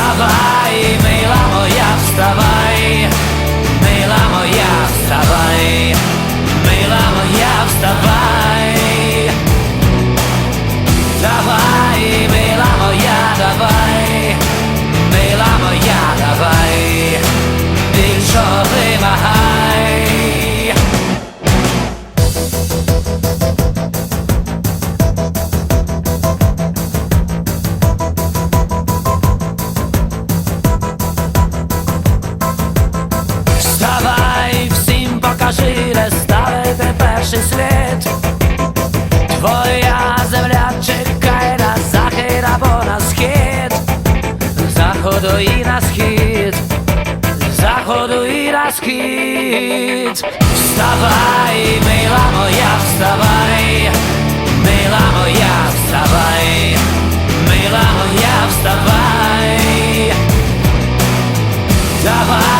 Вставай, мила моя, вставай, перший слід. Твоя земля чекає на захід або на схід, заходу і на схід, заходу і на схід. Вставай, мила моя, вставай, мила моя, вставай, мила моя, вставай. Давай,